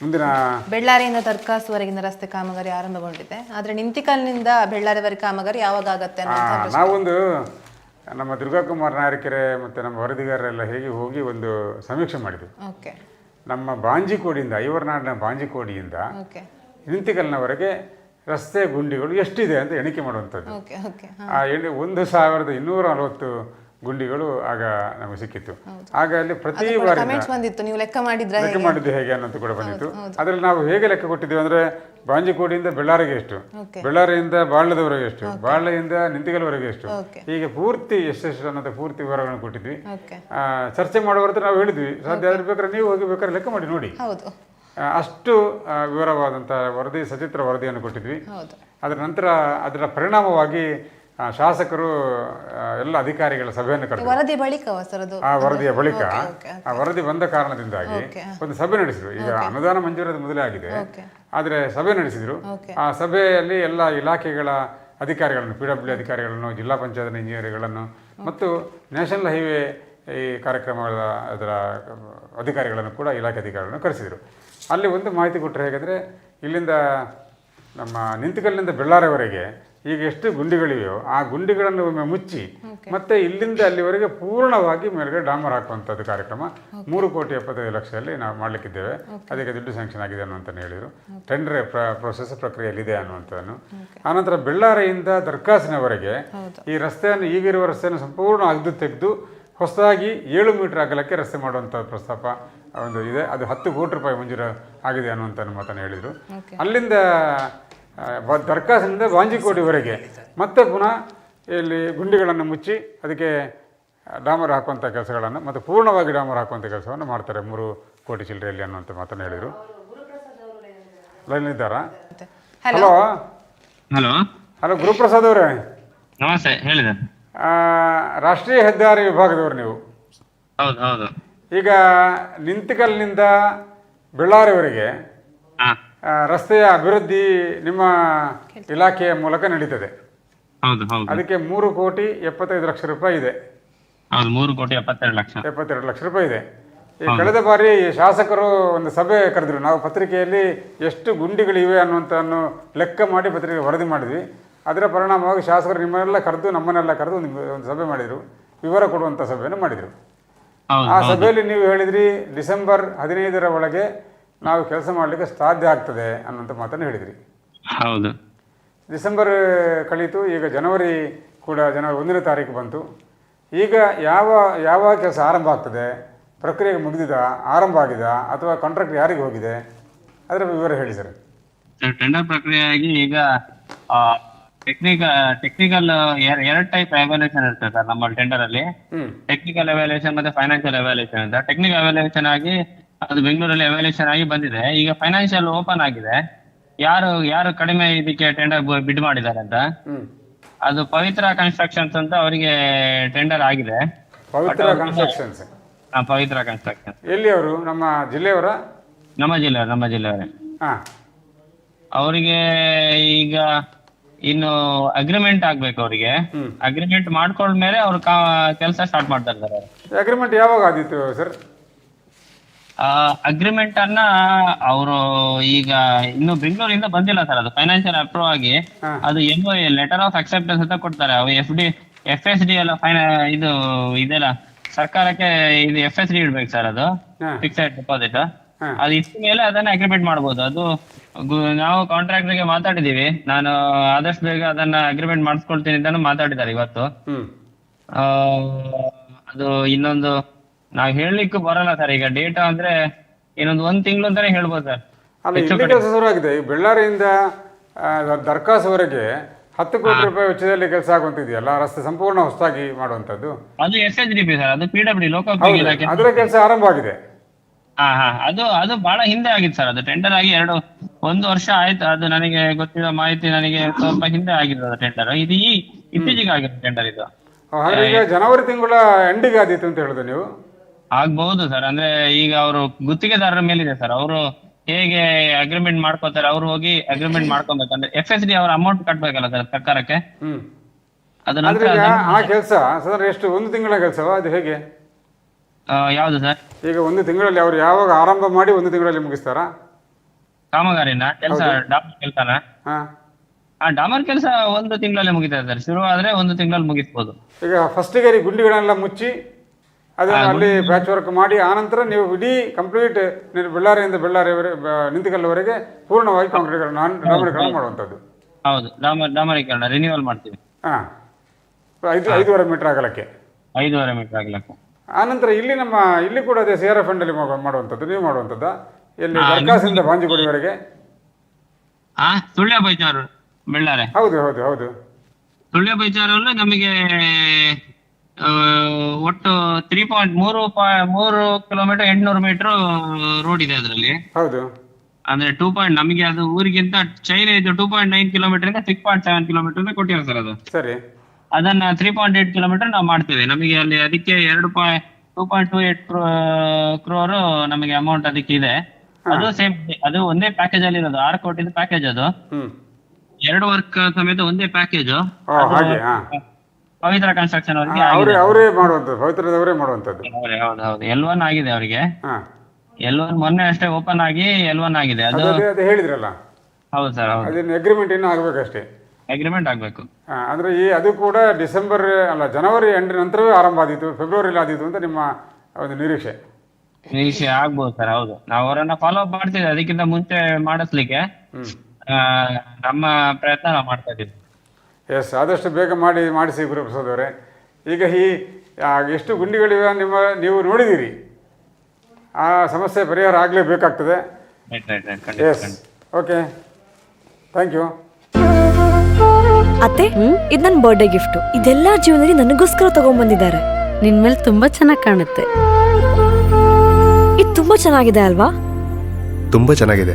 ಮುಂದಿನ ಬೆಳ್ಳಾರಿಯಿಂದ ತರ್ಕಾಸುವರೆಗಿನ ರಸ್ತೆ ಕಾಮಗಾರಿ ಆರಂಭಗೊಂಡಿದೆ. ಆದರೆ ನಿಂತಿಕಲ್ನಿಂದ ಬೆಳ್ಳಾರಿವರೆಗೆ ಕಾಮಗಾರಿ ಯಾವಾಗ ಆಗತ್ತೆ ನಾವೊಂದು ನಮ್ಮ ದುರ್ಗಾಕುಮಾರ್ ನಾಯಕರೆ ಮತ್ತು ನಮ್ಮ ವರದಿಗಾರರೆಲ್ಲ ಹೇಗೆ ಹೋಗಿ ಒಂದು ಸಮೀಕ್ಷೆ ಮಾಡಿದ್ವಿ. ಓಕೆ. ನಮ್ಮ ಬಾಂಜಿಕೋಡಿಯಿಂದ ಐವರ್ನಾಡಿನ ಬಾಂಜಿಕೋಡಿಯಿಂದ ಓಕೆ. ನಿಂತಿಕಲ್ನವರೆಗೆ ರಸ್ತೆ ಗುಂಡಿಗಳು ಎಷ್ಟಿದೆ ಅಂತ ಎಣಿಕೆ ಮಾಡುವಂಥದ್ದು. ಓಕೆ ಓಕೆ ಆ ಎಣ್ಣೆ ಒಂದು ಸಾವಿರದ ಇನ್ನೂರ ನಲವತ್ತು ಗುಂಡಿಗಳು ಆಗ ನಮಗೆ ಸಿಕ್ಕಿತ್ತು. ಆಗ ಅಲ್ಲಿ ಪ್ರತಿ ಬಂದಿತ್ತು ನೀವು ಲೆಕ್ಕ ಮಾಡಿದ್ರೆ ಲೆಕ್ಕ ಮಾಡಿದ್ದು ಹೇಗೆ ಅನ್ನೋದು ಕೂಡ ಬಂದಿತ್ತು. ಅದ್ರಲ್ಲಿ ನಾವು ಹೇಗೆ ಲೆಕ್ಕ ಕೊಟ್ಟಿದ್ದೀವಿ ಅಂದ್ರೆ ಬಾಂಜಿಕೋಡಿಯಿಂದ ಬೆಳ್ಳಾರಿಗೆ ಎಷ್ಟು? ಬೆಳ್ಳಾರಿಯಿಂದ ಬಾಳ್ಯದವರೆಗೆ ಎಷ್ಟು? ಬಾಳ್ಯದಿಂದ ನಿಂತಿಗಲ್ವರೆಗೆ ಎಷ್ಟು? ಹೀಗೆ ಪೂರ್ತಿ ಎಷ್ಟೆಷ್ಟು ಅನ್ನೋದು ಪೂರ್ತಿ ವಿವರಗಳನ್ನು ಕೊಟ್ಟಿದ್ವಿ. ಚರ್ಚೆ ಮಾಡುವ ನಾವು ಹೇಳಿದ್ವಿ. ಸಾಧ್ಯ ಆದ್ರೆ ಬೇಕಾದ್ರೆ ನೀವು ಹೋಗಿ ಬೇಕಾದ್ರೆ ಲೆಕ್ಕ ಮಾಡಿ ನೋಡಿ. ಅಷ್ಟು ವಿವರವಾದಂತಹ ವರದಿ ಸಚಿತ್ರ ವರದಿಯನ್ನು ಕೊಟ್ಟಿದ್ವಿ. ಅದರ ನಂತರ ಅದರ ಪರಿಣಾಮವಾಗಿ ಶಾಸಕರು ಎಲ್ಲ ಅಧಿಕಾರಿಗಳ ಸಭೆಯನ್ನು ಕರೆದು ವರದಿ ಬಳಿಕ ಆ ವರದಿಯ ಬಳಿಕ ಆ ವರದಿ ಬಂದ ಕಾರಣದಿಂದಾಗಿ ಒಂದು ಸಭೆ ನಡೆಸಿದ್ರು. ಈಗ ಅನುದಾನ ಮಂಜೂರಾದ ಮೊದಲೇ ಆಗಿದೆ. ಆದರೆ ಸಭೆ ನಡೆಸಿದ್ರು. ಆ ಸಭೆಯಲ್ಲಿ ಎಲ್ಲ ಇಲಾಖೆಗಳ ಅಧಿಕಾರಿಗಳನ್ನು ಪಿ ಡಬ್ಲ್ಯೂ ಅಧಿಕಾರಿಗಳನ್ನು ಜಿಲ್ಲಾ ಪಂಚಾಯತ್ ಇಂಜಿನಿಯರ್ಗಳನ್ನು ಮತ್ತು ನ್ಯಾಷನಲ್ ಹೈವೇ ಈ ಕಾರ್ಯಕ್ರಮಗಳ ಅದರ ಅಧಿಕಾರಿಗಳನ್ನು ಕೂಡ ಇಲಾಖೆ ಅಧಿಕಾರಿಗಳನ್ನು ಕರೆಸಿದರು. ಅಲ್ಲಿ ಒಂದು ಮಾಹಿತಿ ಕೊಟ್ಟರೆ ಹೇಗೆಂದರೆ ಇಲ್ಲಿಂದ ನಮ್ಮ ನಿಂತಕಲ್ಲಿಂದ ಬೆಳ್ಳಾರಿವರೆಗೆ ಈಗ ಎಷ್ಟು ಗುಂಡಿಗಳಿವೆಯೋ ಆ ಗುಂಡಿಗಳನ್ನು ಒಮ್ಮೆ ಮುಚ್ಚಿ ಮತ್ತೆ ಇಲ್ಲಿಂದ ಅಲ್ಲಿವರೆಗೆ ಪೂರ್ಣವಾಗಿ ಮೇಲ್ಗಡೆ ಡಾಮರ್ ಹಾಕುವಂಥದ್ದು ಕಾರ್ಯಕ್ರಮ. ಮೂರು ಕೋಟಿ ಎಪ್ಪತ್ತೈದು ಲಕ್ಷದಲ್ಲಿ ನಾವು ಮಾಡಲಿಕ್ಕಿದ್ದೇವೆ. ಅದಕ್ಕೆ ದುಡ್ಡು ಸ್ಯಾಂಕ್ಷನ್ ಆಗಿದೆ ಅನ್ನುವಂತ ಹೇಳಿದರು. ಟೆಂಡರ್ ಪ್ರೊಸೆಸ್ ಪ್ರಕ್ರಿಯೆಯಲ್ಲಿದೆ ಅನ್ನುವಂಥದ್ದನ್ನು. ಆನಂತರ ಬೆಳ್ಳಾರಿಯಿಂದ ದರ್ಕಾಸಿನವರೆಗೆ ಈ ರಸ್ತೆಯನ್ನು ಈಗಿರುವ ರಸ್ತೆಯನ್ನು ಸಂಪೂರ್ಣ ಅಗ್ದು ತೆಗೆದು ಹೊಸದಾಗಿ ಏಳು ಮೀಟರ್ ಅಗಲಕ್ಕೆ ರಸ್ತೆ ಮಾಡುವಂಥ ಪ್ರಸ್ತಾಪ ಒಂದು ಇದೆ. ಅದು ಹತ್ತು ಕೋಟಿ ರೂಪಾಯಿ ಮಂಜೂರು ಆಗಿದೆ ಅನ್ನುವಂಥ ಮಾತನ್ನು ಹೇಳಿದರು. ಅಲ್ಲಿಂದ ದರ್ಕಾಸಿನಿಂದ ಬಾಂಜಿಕೋಡಿವರೆಗೆ. ಮತ್ತೆ ಪುನಃ ಇಲ್ಲಿ ಗುಂಡಿಗಳನ್ನು ಮುಚ್ಚಿ ಅದಕ್ಕೆ ಡಾಮರ್ ಹಾಕುವಂಥ ಕೆಲಸಗಳನ್ನು ಮತ್ತು ಪೂರ್ಣವಾಗಿ ಡಾಮರ್ ಹಾಕುವಂಥ ಕೆಲಸವನ್ನು ಮಾಡ್ತಾರೆ ಮೂರು ಕೋಟಿ ಚಿಲ್ಲರೆಯಲ್ಲಿ ಅನ್ನುವಂಥ ಮಾತನ್ನು ಹೇಳಿದರು. ಲೈನಿದ್ದಾರಾ ಹಲೋ. ಹಲೋ? ಹಲೋ. ಗುರುಪ್ರಸಾದ್ ಅವರೇ. ನಮಸ್ತೆ ಹೇಳಿದ. ಆ, ರಾಷ್ಟ್ರೀಯ ಹೆದ್ದಾರಿ ವಿಭಾಗದವರು ನೀವು. ಹೌದು ಹೌದು. ಈಗ ನಿಂತಕಲ್ನಿಂದ ಬೆಳ್ಳಾರಿವರೆಗೆ ರಸ್ತೆಯ ಅಭಿವೃದ್ಧಿ ನಿಮ್ಮ ಇಲಾಖೆಯ ಮೂಲಕ ನಡೀತದೆ. ಹೌದು ಹೌದು. ಅದಕ್ಕೆ ಮೂರು ಕೋಟಿ ಎಪ್ಪತ್ತೈದು ಲಕ್ಷ ರೂಪಾಯಿ ಇದೆ. ಹೌದು ಮೂರು ಕೋಟಿ ಎಪ್ಪತ್ತೆರಡು ಲಕ್ಷ. ಎಪ್ಪತ್ತೆರಡು ಲಕ್ಷ ರೂಪಾಯಿ ಇದೆ. ಈ ಕಳೆದ ಬಾರಿ ಶಾಸಕರು ಒಂದು ಸಭೆ ಕರೆದ್ರು. ನಾವು ಪತ್ರಿಕೆಯಲ್ಲಿ ಎಷ್ಟು ಗುಂಡಿಗಳಿವೆ ಅನ್ನುವಂಥನ್ನು ಲೆಕ್ಕ ಮಾಡಿ ಪತ್ರಿಕೆ ವರದಿ ಮಾಡಿದ್ವಿ. ಅದರ ಪರಿಣಾಮವಾಗಿ ಶಾಸಕರು ನಿಮ್ಮನ್ನೆಲ್ಲ ಕರೆದು ನಮ್ಮನ್ನೆಲ್ಲ ಕರೆದು ಒಂದು ಒಂದು ಸಭೆ ಮಾಡಿದರು. ವಿವರ ಕೊಡುವಂಥ ಸಭೆಯನ್ನು ಮಾಡಿದರು. ಹೌದು ಆ ಸಭೆಯಲ್ಲಿ ನೀವು ಹೇಳಿದ್ರಿ ಡಿಸೆಂಬರ್ ಹದಿನೈದರ ಒಳಗೆ ನಾವು ಕೆಲಸ ಮಾಡಲಿಕ್ಕೆ ಸಾಧ್ಯ ಆಗ್ತದೆ ಅನ್ನುವಂಥ ಮಾತನ್ನು ಹೇಳಿದ್ರಿ. ಹೌದು. ಡಿಸೆಂಬರ್ ಕಳೀತು ಈಗ ಜನವರಿ ಕೂಡ ಜನವರಿ ಒಂದನೇ ತಾರೀಕು ಬಂತು. ಈಗ ಯಾವ ಯಾವ ಕೆಲಸ ಆರಂಭ ಆಗ್ತದೆ ಪ್ರಕ್ರಿಯೆ ಮುಗಿದಿದ ಆರಂಭ ಆಗಿದ ಅಥವಾ ಕಾಂಟ್ರಾಕ್ಟ್ ಯಾರಿಗೆ ಹೋಗಿದೆ? ಅದರ ವಿವರ ಹೇಳಿ ಸರ್ ಟೆಂಡರ್ ಪ್ರಕ್ರಿಯೆಯಾಗಿ ಈಗ ಟೆಕ್ನಿಕಲ್ ಟೆಕ್ನಿಕಲ್ ಎರಡು ಟೈಪ್ ಎವ್ಯಾಲ್ಯೂಷನ್ ಇರ್ತದೆ ಸರ್ ನಮ್ಮ ಟೆಂಡರ್ ಅಲ್ಲಿ. ಟೆಕ್ನಿಕಲ್ ಎವ್ಯಾಲ್ಯೂಷನ್ ಮತ್ತೆ ಫೈನಾನ್ಷಿಯಲ್ ಎವ್ಯಾಲ್ಯೂಷನ್ ಅಂತ. ಟೆಕ್ನಿಕಲ್ ಎವ್ಯಾಲ್ಯೂಷನ್ ಆಗಿ ಅದು ಬೆಂಗಳೂರಲ್ಲಿ ಎವ್ಯಾಲ್ಯೂಷನ್ ಆಗಿ ಬಂದಿದೆ. ಈಗ ಫೈನಾನ್ಷಿಯಲ್ ಓಪನ್ ಆಗಿದೆ. ಯಾರು ಯಾರು ಕಡಿಮೆ ಇದಕ್ಕೆ ಟೆಂಡರ್ ಬಿಡ್ ಮಾಡಿದ್ದಾರೆ ಅಂತ? ಅದು ಪವಿತ್ರ ಕನ್ಸ್ಟ್ರಕ್ಷನ್ಸ್ ಅಂತ ಅವರಿಗೆ ಟೆಂಡರ್ ಆಗಿದೆ. ಪವಿತ್ರ ಕನ್ಸ್ಟ್ರಕ್ಷನ್ಸ್ ಪವಿತ್ರ ಕನ್ಸ್ಟ್ರಕ್ಷನ್ ಎಲ್ಲಿ ಅವರು? ನಮ್ಮ ಜಿಲ್ಲೆಯವರ? ನಮ್ಮ ಜಿಲ್ಲೆ ನಮ್ಮ ಜಿಲ್ಲೆಯವರೇ. ಹಾಂ. ಅವರಿಗೆ ಈಗ ಇನ್ನು ಅಗ್ರಿಮೆಂಟ್ ಆಗ್ಬೇಕು ಅವರಿಗೆ. ಅಗ್ರಿಮೆಂಟ್ ಮಾಡ್ಕೊಂಡ್ಮೇಲೆ ಅವ್ರು ಕೆಲಸ ಸ್ಟಾರ್ಟ್ ಮಾಡ್ತಾ ಇದ್ದಾರೆ. ಅಗ್ರಿಮೆಂಟ್ ಯಾವಾಗ ಆದಿತ್ತು ಸರ್? ಅಗ್ರಿಮೆಂಟ್ ಅನ್ನ ಅವರು ಈಗ ಇನ್ನು ಬೆಂಗಳೂರಿಂದ ಬಂದಿಲ್ಲ ಸರ್ ಅದು ಫೈನಾನ್ಷಿಯಲ್ ಅಪ್ರೂವ್ ಆಗಿ ಅದು ಎನ್ ಲೆಟರ್ ಆಫ್ ಅಕ್ಸೆಪ್ಟೆನ್ಸ್ ಅಂತ ಕೊಡ್ತಾರೆ. ಅವು F D F S D ಎಲ್ಲ ಫೈನ ಇದು ಇದೆಲ್ಲ ಸರ್ಕಾರಕ್ಕೆ ಇದು ಎಫ್ ಎಸ್ ಡಿ ಇಡ್ಬೇಕು ಸರ್ ಅದು. ಫಿಕ್ಸೆಡ್ ಡೆಪಾಸಿಟ್ ಅದು ಇಷ್ಟ ಮೇಲೆ ಅದನ್ನ ಅಗ್ರಿಮೆಂಟ್ ಮಾಡ್ಬೋದು. ಅದು ನಾವು ಕಾಂಟ್ರಾಕ್ಟರ್ಗೆ ಮಾತಾಡಿದೀವಿ. ನಾನು ಆದಷ್ಟು ಬೇಗ ಅದನ್ನ ಅಗ್ರಿಮೆಂಟ್ ಮಾಡಿಸ್ಕೊಳ್ತೀನಿ ಅಂತ ಮಾತಾಡಿದ್ದಾರೆ ಇವತ್ತು. ಆ, ಅದು ಇನ್ನೊಂದು ನಾವ್ ಹೇಳಲಿಕ್ಕೂ ಬರಲ್ಲ ಸರ್ ಈಗ ಡೇಟಾ ಅಂದ್ರೆ ಇನ್ನೊಂದು ಒಂದ್ ತಿಂಗಳು ಅಂತಾನೆ ಹೇಳ್ಬೋದು ಸರ್ ಅಲ್ಲ ಇಲ್ಲಿ ಕೆಲಸ ಶುರುವಾಗಿದೆ. ಈ ಬೆಳ್ಳಾರಿಯಿಂದ ಆ, ದರ್ಕಾಸ್ವರೆಗೆ ಹತ್ತು ಕೋಟಿ ರೂಪಾಯಿ ವೆಚ್ಚದಲ್ಲಿ ಕೆಲಸ ಆಗುವಂತಿದೆಯಲ್ಲ ರಸ್ತೆ ಸಂಪೂರ್ಣ ಹೊಸದಾಗಿ ಮಾಡುವಂತದ್ದು. ಅದು S H D P sir ಅದು ಪಿ ಡಬ್ಲ್ಯೂ ಲೋಕೋಪಯೋಗಿ ಹೌದು. ಇಲಾಖೆ. ಅದರ ಕೆಲಸ ಆರಂಭ ಆಗಿದೆ. ಹಾ ಹಾ. ಅದು ಅದು ಬಹಳ ಹಿಂದೆ ಆಗಿತ್ತು ಸರ್ ಅದು ಟೆಂಡರ್ ಆಗಿ ಎರಡು ಒಂದು ವರ್ಷ ಆಯ್ತು. ಅದು ನನಗೆ ಗೊತ್ತಿರೋ ಮಾಹಿತಿ ನನಗೆ ಸ್ವಲ್ಪ ಹಿಂದೆ ಆಗಿದೆ ಅದು ಟೆಂಡರ್ ಇದು ಈ ಇತ್ತೀಚೆಗೆ ಆಗಿರೋ ಟೆಂಡರ್ ಇದು. ಹಾಗಾಗಿ ಈಗ ಜನವರಿ ತಿಂಗಳ ಎಂಡಿಗೆ ಆದಿತ್ತು ಅಂತ ಹೇಳುದು ನೀವು? ಆಗ್ಬಹುದು ಸರ್. ಅಂದ್ರೆ ಈಗ ಅವರು ಗುತ್ತಿಗೆದಾರರ ಮೇಲಿದೆ ಸರ್. ಅವರು ಹೇಗೆ ಅಗ್ರಿಮೆಂಟ್ ಮಾಡ್ಕೋತಾರೆ ಅವ್ರು ಹೋಗಿ ಅಗ್ರಿಮೆಂಟ್ ಮಾಡ್ಕೊಬೇಕಂದ್ರೆ ಎಫ್ ಎಸ್ ಡಿ ಅವ್ರ ಅಮೌಂಟ್ ಕಟ್ಬೇಕಲ್ಲ ಸರ್ ಸರ್ಕಾರಕ್ಕೆ? ಹ್ಮ್. ಅದ ಆದ್ರೆ ನಂತರ ಈಗ ಆ ಕೆಲಸ ಸರ್ ಎಷ್ಟು ಒಂದು ತಿಂಗಳ ಕೆಲಸವ? ಅದು ಹೇಗೆ? ಆ, ಯಾವ್ದು ಸರ್? ಈಗ ಒಂದು ತಿಂಗಳಲ್ಲಿ ಅವ್ರು ಯಾವಾಗ ಆರಂಭ ಮಾಡಿ ಒಂದು ತಿಂಗಳಲ್ಲಿ ಮುಗಿಸ್ತಾರಾ? ಕಾಮಗಾರಿನ? ಕೆಲಸ ಡಾಮರ್ ಕೆಲಸನ? ಹಾ. ಆ ಡಾಮರ್ ಕೆಲಸ ಒಂದು ತಿಂಗಳಲ್ಲಿ ಮುಗಿತಾ ಸರ್. ಶುರು ಆದ್ರೆ ಒಂದು ತಿಂಗಳಲ್ಲಿ ಮುಗಿಸ್ಬೋದು. ಈಗ ಫಸ್ಟಿಗೆ ಗುಂಡಿಗಳನ್ನೆಲ್ಲ ಮುಚ್ಚಿ ಅದನ್ನು ಅಲ್ಲಿ ಪ್ಯಾಚ್ ವರ್ಕ್ ಮಾಡಿ ಆನಂತರ ನೀವು ಇಡೀ ಕಂಪ್ಲೀಟ್ ನೀವು ಬಳ್ಳಾರಿಯಿಂದ ಬಳ್ಳಾರಿ ನಿಂತಕಲ್ಲವರೆಗೆ ಪೂರ್ಣವಾಗಿ ಕಾಂಕ್ರೀಟ್ ಡಾಮರೀಕರಣ ಮಾಡುವಂಥದ್ದು. ಹೌದು. ಡಾಮರೀಕರಣ ರಿನ್ಯೂವಲ್ ಮಾಡ್ತೀವಿ. ಹಾಂ. ಐದು ಐದೂವರೆ ಮೀಟರ್ ಆಗಲಕ್ಕೆ ಐದೂವರೆ ಮೀಟರ್ ಆಗಲಕ್ಕೆ ಆನಂತರ ಇಲ್ಲಿ ನಮ್ಮ ಇಲ್ಲಿ ಕೂಡ ಅದೇ ಸಿ ಆರ್ ಎಫ್ ಅಲ್ಲಿ ಮಾಡುವಂಥದ್ದು. ನೀವು ಮಾಡುವಂಥದ್ದು? ಇಲ್ಲಿ ಬರ್ಕಾಸಿಂದ ಬಾಂಜಿಗುಡಿವರೆಗೆ. ಆ ಸುಳ್ಯ ಬೈಜಾರು ಬೆಳ್ಳಾರೆ ಹೌದು ಹೌದು ಹೌದು. ಸುಳ್ಯ ಬೈಚಾರಲ್ಲಿ ನಮಗೆ ಒಟ್ಟು ತ್ರೀ ಪಾಯಿಂಟ್ ಮೂರು ಮೂರು ಕಿಲೋಮೀಟರ್ ಎಂಟ್ನೂರು ಮೀಟರ್ ರೋಡ್ ಇದೆ ಅದರಲ್ಲಿ. ಹೌದು. ಅಂದ್ರೆ ಟೂ ಪಾಯಿಂಟ್ ನಮಗೆ ಅದು ಊರಿಗಿಂತ ಚೈನ್ ಇದು ಟೂ ಪಾಯಿಂಟ್ ನೈನ್ ಕಿಲೋಮೀಟರ್ ಇಂದ ಸಿಕ್ಸ್ ಪಾಯಿಂಟ್ ಸೆವೆನ್ ಕಿಲೋಮೀಟರ್ ಕೊಟ್ಟಿರೋ ಸರ್ ಅದು. ಸರಿ. ಅದನ್ನ ತ್ರೀ ಪಾಯಿಂಟ್ ಏಟ್ ಕಿಲೋಮೀಟರ್ ನಾವು ಮಾಡ್ತೇವೆ. ನಮಗೆ ಅಲ್ಲಿ ಅದಕ್ಕೆ ಎರಡು point two point two eight crore ನಮಗೆ ಅಮೌಂಟ್ ಅದಕ್ಕೆ ಇದೆ. ಅದು ಸೇಮ್ ಅದು ಒಂದೇ ಪ್ಯಾಕೇಜ್ ಅಲ್ಲಿ ಇರೋದು. ಆರು ಕೋಟಿದ ಪ್ಯಾಕೇಜ್ ಅದು. ಎರಡು ವರ್ಕ್ ಸಮೇತ ಒಂದೇ ಪ್ಯಾಕೇಜ್ ಪವಿತ್ರ ಕನ್ಸ್ಟ್ರಕ್ಷನ್ ಅವರಿಗೆ ಅವರೇ ಅವರೇ ಮಾಡುವಂಥದ್ದು ಪವಿತ್ರದವರೇ ಮಾಡುವಂಥದ್ದು. ಹೌದು ಹೌದು ಹೌದು. ಎಲ್ ಒನ್ ಆಗಿದೆ ಅವರಿಗೆ. ಹಾಂ. ಎಲ್ ಒನ್ ಮೊನ್ನೆ ಅಷ್ಟೇ ಓಪನ್ ಆಗಿ ಎಲ್ ಒನ್ ಆಗಿದೆ. ಅದು ಅದು ಅದೇ ಅದೇ ಹೇಳಿದ್ರಲ್ಲ? ಹೌದು ಸರ್ ಹೌದು. ಅದೇನು ಅಗ್ರಿಮೆಂಟ್ ಇನ್ನೂ ಆಗಬೇಕಷ್ಟೇ? ಅಗ್ರಿಮೆಂಟ್ ಆಗ್ಬೇಕು. ಅಂದ್ರೆ ಈ ಅದು ಕೂಡ ಡಿಸೆಂಬರ್ ಅಲ್ಲ ಜನವರಿ ಎಂಡ್ ನಂತರವೇ ಆರಂಭ ಆದಿತ್ತು ಫೆಬ್ರವರಿಲಿ ಆದಿತ್ತು ಅಂತ ನಿಮ್ಮ ಒಂದು ನಿರೀಕ್ಷೆ. ನಿರೀಕ್ಷೆ ಆಗ್ಬೋದು ಸರ್ ಹೌದು. ನಾವು ಅವರನ್ನ ಫಾಲೋ ಅಪ್ ಮಾಡ್ತಿದ್ವಿ ಅದಕ್ಕಿಂತ ಮುಂಚೆ ಮಾಡಿಸ್ಲಿಕ್ಕೆ. ಆ, ನಮ್ಮ ಪ್ರಯತ್ನ ನಾವು ಮಾಡ್ತಾ ಇದ್ದೀವಿ. ಎಸ್ ಆದಷ್ಟು ಬೇಗ ಮಾಡಿ ಮಾಡಿಸಿ ಗುರುಪ್ರಸಾದ್ ಅವರೇ. ಈಗ ಈ ಎಷ್ಟು ಗುಂಡಿಗಳಿವೆ ನಿಮ್ಮ ನೀವು ನೋಡಿದ್ದೀರಿ? ಆ ಸಮಸ್ಯೆ ಪರಿಹಾರ ಆಗಲೇಬೇಕಾಗ್ತದೆ ಎಸ್ ಓಕೆ ಥ್ಯಾಂಕ್ ಯು ಅತ್ತೆ ಇದು ನನ್ನ ಬರ್ಡೇ ಗಿಫ್ಟ್ ಇದೆಲ್ಲ ಜೀವನದಲ್ಲಿ ನನಗೋಸ್ಕರ ತಗೊಂಡ್ಬಂದಿದ್ದಾರೆ. ನಿನ್ ಮೇಲೆ ತುಂಬಾ ಚೆನ್ನಾಗಿ ಕಾಣುತ್ತೆ. ಇದು ತುಂಬಾ ಚೆನ್ನಾಗಿದೆ ಅಲ್ವಾ? ತುಂಬ ಚೆನ್ನಾಗಿದೆ.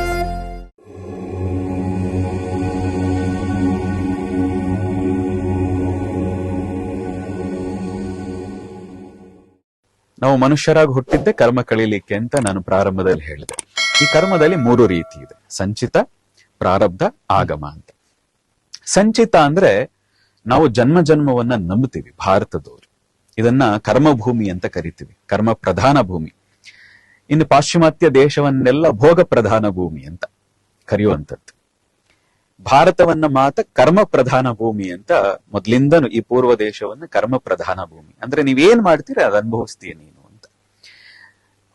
ನಾವು ಮನುಷ್ಯರಾಗಿ ಹುಟ್ಟಿದ್ದೆ ಕರ್ಮ ಕಳೀಲಿಕ್ಕೆ ಅಂತ ನಾನು ಪ್ರಾರಂಭದಲ್ಲಿ ಹೇಳಿದೆ. ಈ ಕರ್ಮದಲ್ಲಿ ಮೂರು ರೀತಿ ಇದೆ. ಸಂಚಿತ, ಪ್ರಾರಬ್ಧ, ಆಗಮ ಅಂತ. ಸಂಚಿತ ಅಂದ್ರೆ ನಾವು ಜನ್ಮ ಜನ್ಮವನ್ನ ನಂಬುತ್ತೀವಿ ಭಾರತದವರು. ಇದನ್ನ ಕರ್ಮಭೂಮಿ ಅಂತ ಕರಿತೀವಿ. ಕರ್ಮ ಪ್ರಧಾನ ಭೂಮಿ. ಇನ್ನು ಪಾಶ್ಚಿಮಾತ್ಯ ದೇಶವನ್ನೆಲ್ಲ ಭೋಗ ಪ್ರಧಾನ ಭೂಮಿ ಅಂತ ಕರೆಯುವಂಥದ್ದು. ಭಾರತವನ್ನ ಮಾತ್ರ ಕರ್ಮ ಪ್ರಧಾನ ಭೂಮಿ ಅಂತ ಮೊದ್ಲಿಂದನು ಈ ಪೂರ್ವ ದೇಶವನ್ನ ಕರ್ಮ ಪ್ರಧಾನ ಭೂಮಿ. ಅಂದ್ರೆ ನೀವೇನ್ ಮಾಡ್ತೀರಿ, ಅದ್ ಅನುಭವಿಸ್ತೀಯ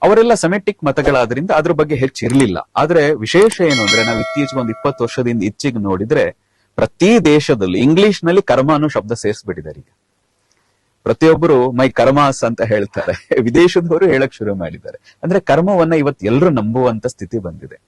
ಅವರೆಲ್ಲ ಸೆಮೆಟಿಕ್ ಮತಗಳಾದ್ರಿಂದ ಅದ್ರ ಬಗ್ಗೆ ಹೆಚ್ಚು ಇರಲಿಲ್ಲ. ಆದ್ರೆ ವಿಶೇಷ ಏನು ಅಂದ್ರೆ ನಾವು ಇತ್ತೀಚೆಗೆ ಒಂದು ಇಪ್ಪತ್ತು ವರ್ಷದಿಂದ ಇಚ್ಚಿಗೆ ನೋಡಿದ್ರೆ ಪ್ರತಿ ದೇಶದಲ್ಲಿ ಇಂಗ್ಲಿಷ್ನಲ್ಲಿ ಕರ್ಮ ಅನ್ನೋ ಶಬ್ದ ಸೇರಿಸ್ಬಿಟ್ಟಿದ್ದಾರೆ ಈಗ. ಪ್ರತಿಯೊಬ್ಬರು, ಮೈ ಕರ್ಮಾಸ್ ಅಂತ ಹೇಳ್ತಾರೆ. ವಿದೇಶದವರು ಹೇಳಕ್ ಶುರು ಮಾಡಿದ್ದಾರೆ. ಅಂದ್ರೆ ಕರ್ಮವನ್ನ ಇವತ್ತು ಎಲ್ಲರೂ ನಂಬುವಂತ ಸ್ಥಿತಿ ಬಂದಿದೆ.